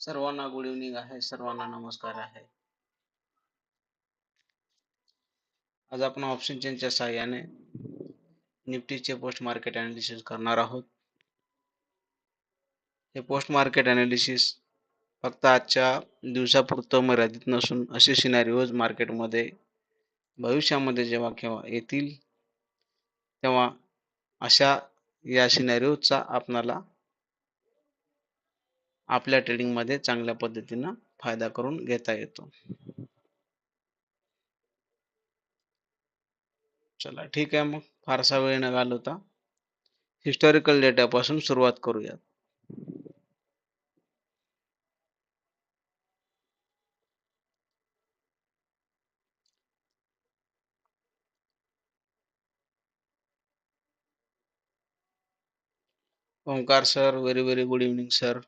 सर्वांना good evening आहे सर्वांना नमस्कार आहे. आज आपण ऑप्शन चेनच्या सहाय्याने निफ्टीचे पोस्ट मार्केट अनालिसिस करणार आहोत. हे पोस्ट मार्केट अनालिसिस फक्त आजच्या दिवसापुरतं मर्यादित नसून असे सिनारिओज मार्केटमध्ये भविष्यामध्ये जेव्हा केव्हा येतील तेव्हा अशा या सिनारिओचा आपणाला आपल्या ट्रेडिंगमध्ये चांगल्या पद्धतीनं फायदा करून घेता येतो. चला ठीक आहे मग. फारसा वेळ न घालवता हिस्टॉरिकल डेटापासून सुरुवात करूयात. Omkar sir very very good evening sir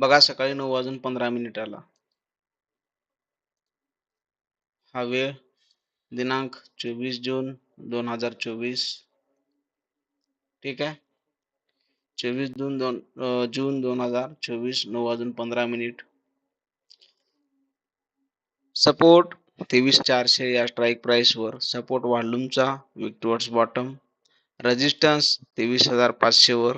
बघा सकाळी नऊ वाजून पंधरा मिनिटाला हा वेळ दिनांक चोवीस जून दोन हजार चोवीस. ठीक आहे? चोवीस जून दोन जून दोन हजार चोवीस नऊ वाजून पंधरा मिनिट. सपोर्ट तेवीस चारशे या स्ट्राईक प्राइसवर सपोर्ट व्हॉल्यूमचा विक्टवर्ड्स बॉटम रेजिस्टन्स तेवीस हजार पाचशेवर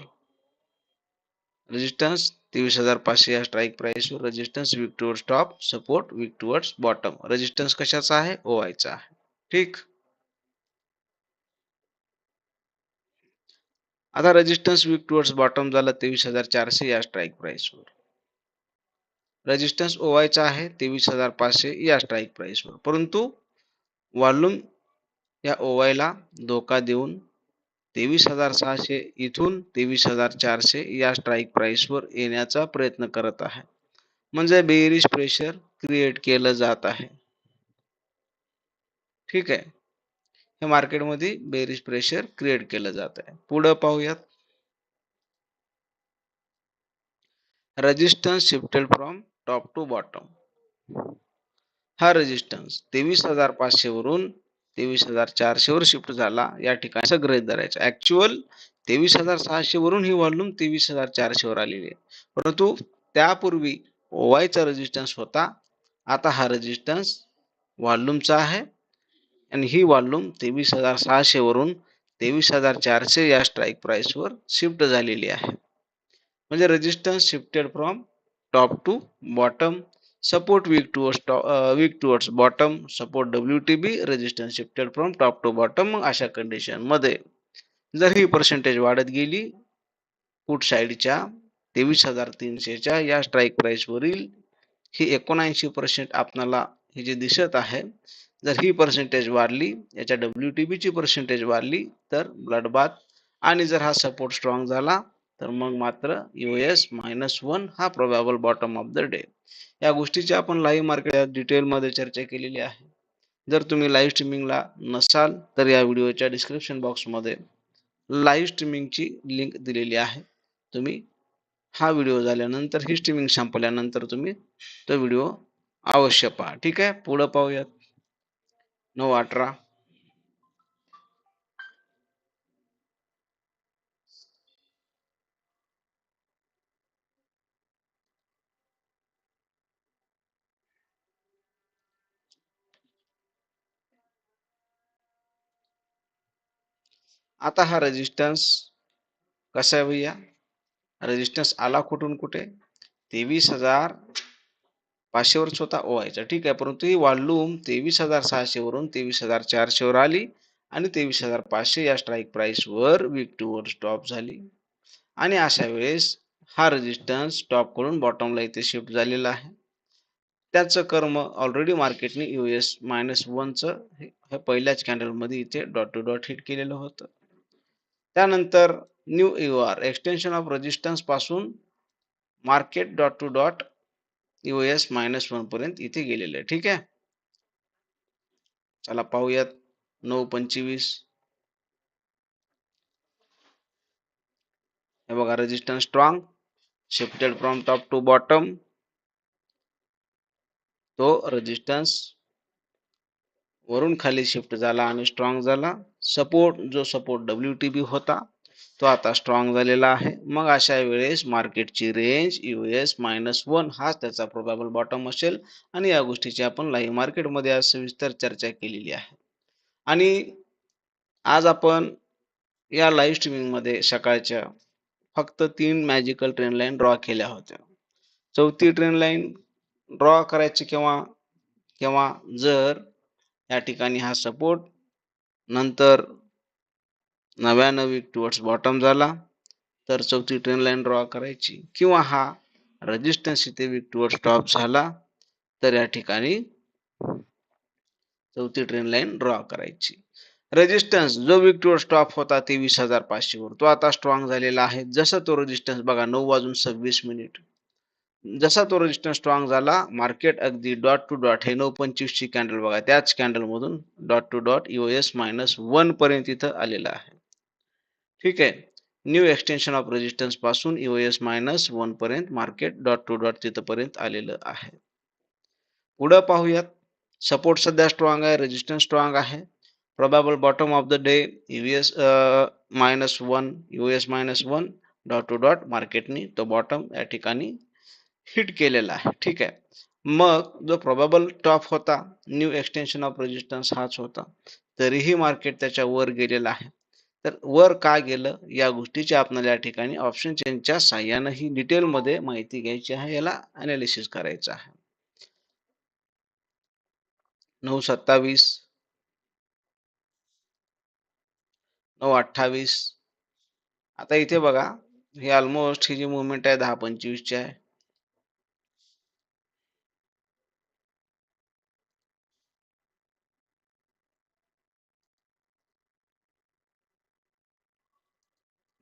रेजिस्टन्स तेवीस हजार पाचशे या strike प्राइसवर resistance weak towards top support weak towards bottom resistance कशाचा आहे? ओआयचा आहे. ठीक. आता रेजिस्टन्स वीक टुवर्ड्स बॉटम झालं तेवीस हजार चारशे या स्ट्राईक प्राइसवर रेजिस्टन्स ओवायचा आहे तेवीस हजार पाचशे या स्ट्राईक प्राइसवर परंतु वॉल्यूम या ओवायला धोका देऊन तेवीस हजार सहाशे इथून तेवीस हजार चारशे या स्ट्राईक प्राईसवर येण्याचा प्रयत्न करत आहे. म्हणजे बेरिश प्रेशर क्रिएट केलं जात आहे. ठीक आहे. हे मार्केटमध्ये बेरिश प्रेशर क्रिएट केलं जात आहे. पुढं पाहूयात. Resistance shifted from top to bottom हा रेजिस्टन्स तेवीस हजार पाचशे वरून तेवीस हजार चारशे वर शिफ्ट झाला. या ठिकाणी असं गृहित धरायचं ऍक्च्युअल तेवीस हजार सहाशे वरून ही व्हॉल्यूम तेवीस हजार चारशे वर आलेली आहे. परंतु त्यापूर्वी ओवायचा रेजिस्टन्स होता. आता हा रेजिस्टन्स व्हॉल्यूमचा आहे. आणि ही व्हॉल्यूम तेवीस हजार सहाशे वरून तेवीस हजार चारशे या स्ट्राईक प्राइसवर शिफ्ट झालेली आहे. म्हणजे resistance shifted from top to bottom support weak towards top, uh, weak towards bottom. Support WTB resistance shifted from top to bottom मग अशा कंडिशनमध्ये. जर ही पर्सेंटेज वाढत गेली पुट साईडच्या तेवीस हजार तीनशेच्या या स्ट्राईक प्राईसवरील ही एकोणऐंशी पर्सेंट आपणाला ही जी दिसत आहे जर ही पर्सेंटेज वाढली याच्या डब्ल्यू टी बीची पर्सेंटेज वाढली तर ब्लडबाथ आणि जर हा सपोर्ट स्ट्रॉंग झाला तर मग मात्र यू एस मायनस वन हा probable bottom of the day या गोष्टीची आपण लाईव्ह मार्केट डिटेलमध्ये चर्चा केलेली आहे. जर तुम्ही लाईव्ह स्ट्रीमिंगला नसाल तर या व्हिडिओच्या डिस्क्रिप्शन बॉक्समध्ये लाईव्ह स्ट्रीमिंगची लिंक दिलेली आहे. तुम्ही हा व्हिडिओ झाल्यानंतर ही स्ट्रीमिंग संपल्यानंतर तुम्ही तो व्हिडिओ अवश्य पहा. ठीक आहे? पुढं पाहूयात. नऊ अठरा. आता हा रेजिस्टन्स कसा आहे भैया? रेजिस्टन्स आला कुठून कुठे? तेवीस हजार पाचशेवरच होता. ओवायचा ठीक आहे. परंतु ही वॉल्यूम तेवीस हजार सहाशेवरून तेवीस हजार चारशेवर आली आणि तेवीस हजार पाचशे या स्ट्राईक प्राईसवर वीक टूवर स्टॉप झाली. आणि अशा वेळेस हा रेजिस्टन्स स्टॉप करून बॉटमला इथे शिफ्ट झालेला आहे. त्याचं कर्म ऑलरेडी मार्केटने यू एस मायनस वनचं हे पहिल्याच कॅन्डलमध्ये इथे डॉट टू डॉट हिट केलेलं होतं. त्यानंतर new U R extension of resistance पासून market dot two dot U S minus one पर्यंत इथे गेलेले आहे. ठीक आहे? चला पाहूयात. नऊ पंचवीस. हे बघा resistance strong shifted from top to bottom तो रेजिस्टन्स वरून खाली शिफ्ट झाला आणि स्ट्रॉंग झाला. सपोर्ट जो सपोर्ट डब्ल्यू टी बी होता तो आता स्ट्रॉंग झालेला आहे. मग अशा वेळेस मार्केटची रेंज युएस मायनस वन हाच त्याचा प्रोबॅबल बॉटम असेल. आणि या गोष्टीची आपण लाईव्ह मार्केटमध्ये आज सविस्तर चर्चा केलेली आहे. आणि आज आपण या लाईव्ह स्ट्रीमिंगमध्ये सकाळच्या फक्त तीन मॅजिकल ट्रेन लाईन ड्रॉ केल्या होत्या. चौथी ट्रेन लाईन ड्रॉ करायची केव्हा केव्हा जर या ठिकाणी हा सपोर्ट नंतर नव्यानं टुवर्ड्स बॉटम झाला. तर चौथी ट्रेन लाईन ड्रॉ करायची. किंवा हा रेजिस्टन्स इथे वीक टुवर्ड्स टॉप झाला. तर या ठिकाणी चौथी ट्रेन लाईन ड्रॉ करायची. रेजिस्टन्स जो वीक टुवर्ड्स टॉप होता तेवीस हजार पाचशे वर. तो आता स्ट्रॉंग झालेला आहे. जसं तो रेजिस्टन्स बघा नऊ वाजून सव्वीस मिनिट जसा तो रेजिस्टन्स स्ट्रॉंग झाला मार्केट अगदी डॉट टू डॉट हे नऊ पंचवीसची कॅन्डल बघा त्याच कॅन्डलमधून dot to dot US minus one पर्यंत इथं आलेला आहे. ठीक आहे. न्यू एक्सटेन्शन ऑफ रेजिस्टन्सपासून युएस मायनस वन पर्यंत मार्केट डॉट टू डॉट तिथपर्यंत आलेलं आहे. पुढं पाहूयात. सपोर्ट सध्या स्ट्रॉंग आहे रेजिस्टन्स स्ट्रॉंग आहे. Probable bottom of the day US minus one US minus one dot two dot मार्केटनी तो बॉटम या ठिकाणी हिट केलेला आहे. ठीक आहे. मग जो प्रोबेबल टॉप होता न्यू एक्सटेन्शन ऑफ रेजिस्टन्स हाच होता. तरीही मार्केट त्याच्या वर गेलेला आहे. तर वर का गेलं? या गोष्टीची आपल्याला या ठिकाणी ऑप्शन चेंजच्या साह्यानं ही डिटेलमध्ये माहिती घ्यायची आहे. याला अनालिसिस करायचं आहे. नऊ सत्तावीस नऊ अठ्ठावीस. आता इथे बघा हे ऑलमोस्ट ही जी मुवमेंट आहे दहा पंचवीसची आहे.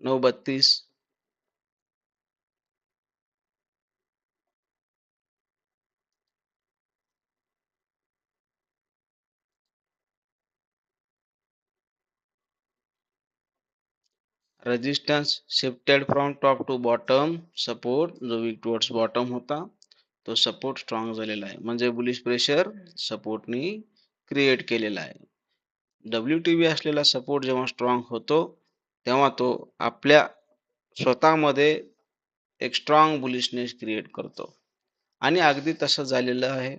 नऊ बत्तीस. Resistance shifted from top to bottom support जो वीक टुवर्ड्स बॉटम होता तो सपोर्ट स्ट्रॉंग झालेला आहे. म्हणजे बुलिश प्रेशर सपोर्टनी क्रिएट केलेला आहे. डब्ल्यू टी बी असलेला सपोर्ट जेव्हा स्ट्रॉंग होतो तेव्हा तो आपल्या स्वतःमध्ये एक स्ट्रॉंग बुलिशनेस क्रिएट करतो. आणि अगदी तसं झालेलं आहे.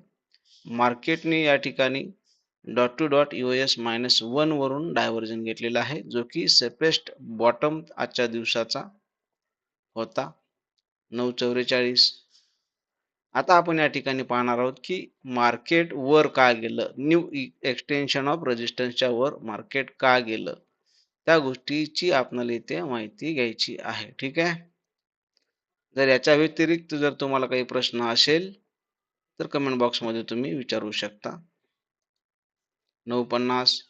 मार्केटने या ठिकाणी dot two dot U S minus वनवरून divergence घेतलेला आहे जो की सेपेस्ट बॉटम आजच्या दिवसाचा होता. नऊ चौवेचाळीस. आता आपण या ठिकाणी पाहणार आहोत की मार्केट वर का गेलं? न्यू एक्सटेन्शन ऑफ रेजिस्टन्सच्या वर मार्केट का गेलं? त्या गोष्टीची आपल्याला इथे माहिती घ्यायची आहे. ठीक आहे? जर याच्या व्यतिरिक्त जर तुम्हाला काही प्रश्न असेल तर कमेंट बॉक्समध्ये तुम्ही विचारू शकता. नऊ पन्नास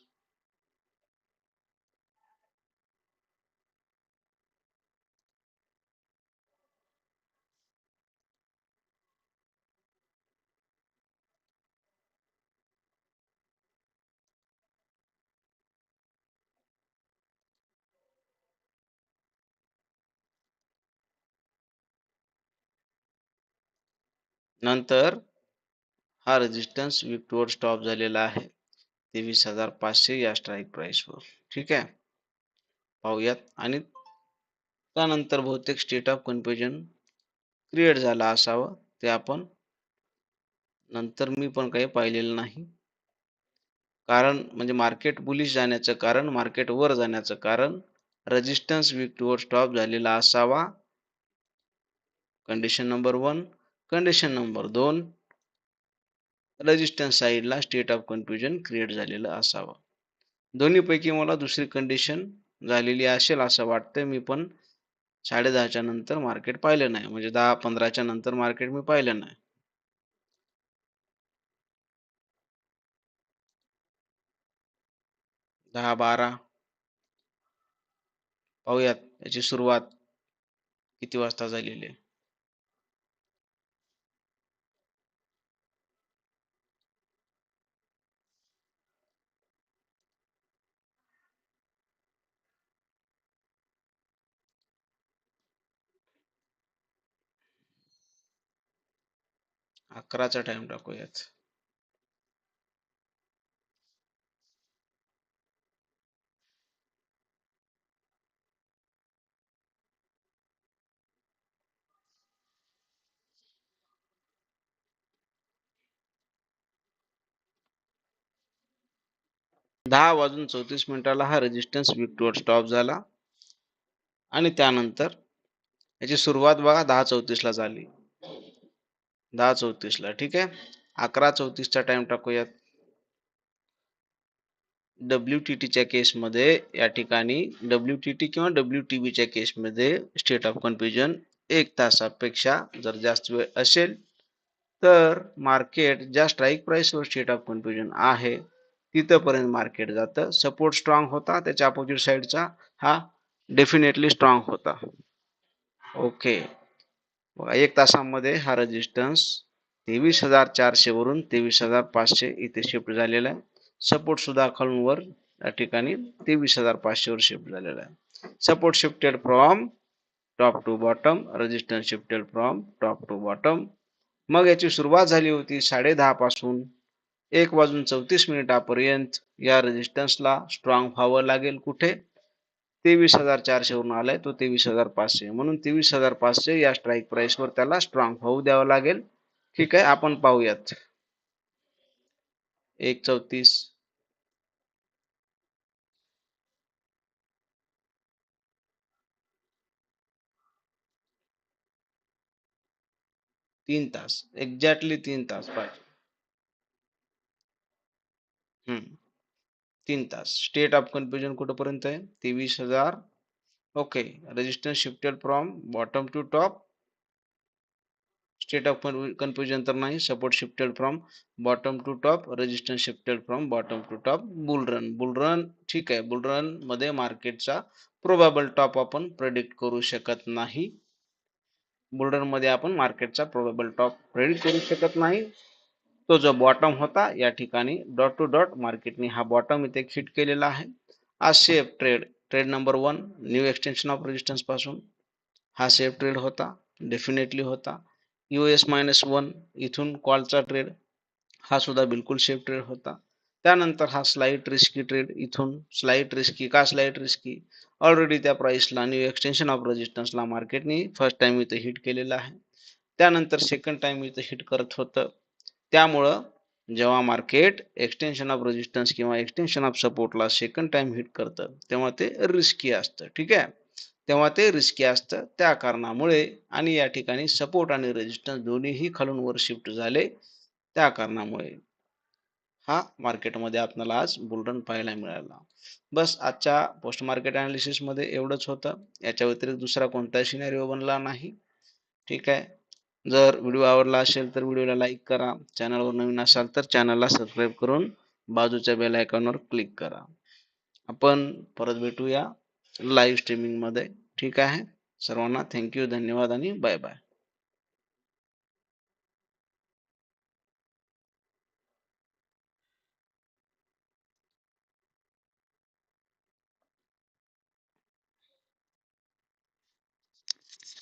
नंतर हा रेजिस्टन्स वीक स्टॉप झालेला आहे. तेवीस हजार पाचशे या स्ट्राईक प्राईसवर ठीक आहे? पाहूयात. आणि त्यानंतर बहुतेक स्टेट ऑफ कन्फ्युजन क्रिएट झाला असावं. ते आपण नंतर मी पण काही पाहिलेलं नाही. कारण म्हणजे मार्केट बुलिश जाण्याचं कारण मार्केट वर जाण्याचं कारण रेजिस्टन्स वीक स्टॉप झालेला असावा. Condition number one condition number दोन रेजिस्टन्स साईडला स्टेट ऑफ कन्फ्युजन क्रिएट झालेलं असावं. दोन्हीपैकी मला दुसरी कंडिशन झालेली असेल असं वाटतं मी पण साडे दहाच्या नंतर मार्केट पाहिलं नाही. म्हणजे दहा पंधराच्या नंतर मार्केट मी पाहिलं नाही. दहा बारा. पाहूयात याची सुरुवात किती वाजता झालेली आहे. अकराचा टाइम टाकूयाच दहा वाजून चौतीस मिनिटाला हा रेजिस्टन्स वीक टूवर स्टॉप झाला. आणि त्यानंतर याची सुरुवात बघा दहा चौतीसला झाली. दहा चौतीसला ठीक आहे? अकरा चौतीसचा टाइम टाकूयात. डब्ल्यू टी टीच्या केसमध्ये या ठिकाणी डब्ल्यू टी टी किंवा डब्ल्यू टी बीच्या केसमध्ये स्टेट ऑफ कन्फ्युजन एक तासापेक्षा जर जास्त वेळ असेल तर मार्केट ज्या स्ट्राईक प्राईसवर स्टेट ऑफ कन्फ्युजन आहे तिथंपर्यंत मार्केट जातं. सपोर्ट स्ट्रॉंग होता त्याच्या अपोजिट साईडचा हा डेफिनेटली स्ट्रॉंग होता. ओके बघा एक तासामध्ये हा रेजिस्टन्स तेवीस हजार चारशे वरून तेवीस हजार पाचशे इथे शिफ्ट झालेला आहे. सपोर्ट सुद्धा खालून वर या ठिकाणी तेवीस हजार पाचशे वर शिफ्ट झालेला आहे. Support shifted from top to bottom resistance shifted from top to bottom मग याची सुरुवात झाली होती साडे दहा पासून. एक वाजून चौतीस मिनिटापर्यंत या रेजिस्टन्सला स्ट्रॉंग व्हावं लागेल कुठे? तेवीस हजार चारशेवरून आलाय तो तेवीस हजार पाचशे. म्हणून तेवीस हजार पाचशे या स्ट्राईक प्राइस वर त्याला स्ट्रॉंग होऊ द्यावं लागेल. ठीक आहे आपण पाहूयात. एक चौतीस. तीन तास. एक्झॅक्टली तीन तास पाहिजे. हम्म. तीन तास. स्टेट ऑफ कन्फ्युजन कुठपर्यंत आहे? तेवीस हजार. Okay resistance shifted from bottom to top state of confusion तर नाही. Support shifted from bottom to top resistance shifted from bottom to top bull run bull run ठीक आहे. बुलरनमध्ये मार्केटचा प्रोबॅबल टॉप आपण प्रेडिक्ट करू शकत नाही. बुलरनमध्ये आपण मार्केटचा प्रोबेबल टॉप प्रेडिक्ट करू शकत नाही. तो जो बॉटम होता या ठिकाणी डॉट टू डॉट मार्केटने हा बॉटम इथे हिट केलेला आहे. हा safe trade trade number one new extension of रेजिस्टन्सपासून हा सेफ ट्रेड होता डेफिनेटली होता. यू एस मायनस वन इथून कॉलचा ट्रेड हा सुद्धा बिलकुल सेफ ट्रेड होता. त्यानंतर हा स्लाईट रिस्की ट्रेड इथून स्लाईट रिस्की का स्लाईट रिस्की ऑलरेडी त्या प्राइसला न्यू एक्सटेन्शन ऑफ रेजिस्टन्सला मार्केटनी फर्स्ट टाइम इथं हिट केलेला आहे. त्यानंतर सेकंड टाइम इथं हिट करत होतं. त्यामुळं जेव्हा मार्केट एक्सटेन्शन ऑफ रेजिस्टन्स किंवा एक्सटेन्शन ऑफ सपोर्टला सेकंड टाइम हिट करतं तेव्हा ते रिस्की असतं ठीक आहे? तेव्हा ते रिस्की असतं. त्या कारणामुळे आणि या ठिकाणी सपोर्ट आणि रेजिस्टन्स दोन्हीही खालून वर शिफ्ट झाले. त्या कारणामुळे हा मार्केटमध्ये आपल्याला आज बुलरन पाहायला मिळाला. बस आजच्या पोस्ट मार्केट अनालिसिसमध्ये एवढंच होतं. याच्या व्यतिरिक्त दुसरा कोणताही सिनेरिओ बनला नाही. ठीक आहे? जर व्हिडिओ आवडला असेल तर व्हिडिओला लाईक करा. चॅनलवर नवीन असाल तर चॅनलला सबस्क्राईब करून बाजूच्या बेल आयकॉनवर क्लिक करा. आपण परत भेटूया लाईव्ह स्ट्रीमिंगमध्ये ठीक आहे? सर्वांना थँक्यू धन्यवाद आणि बाय बाय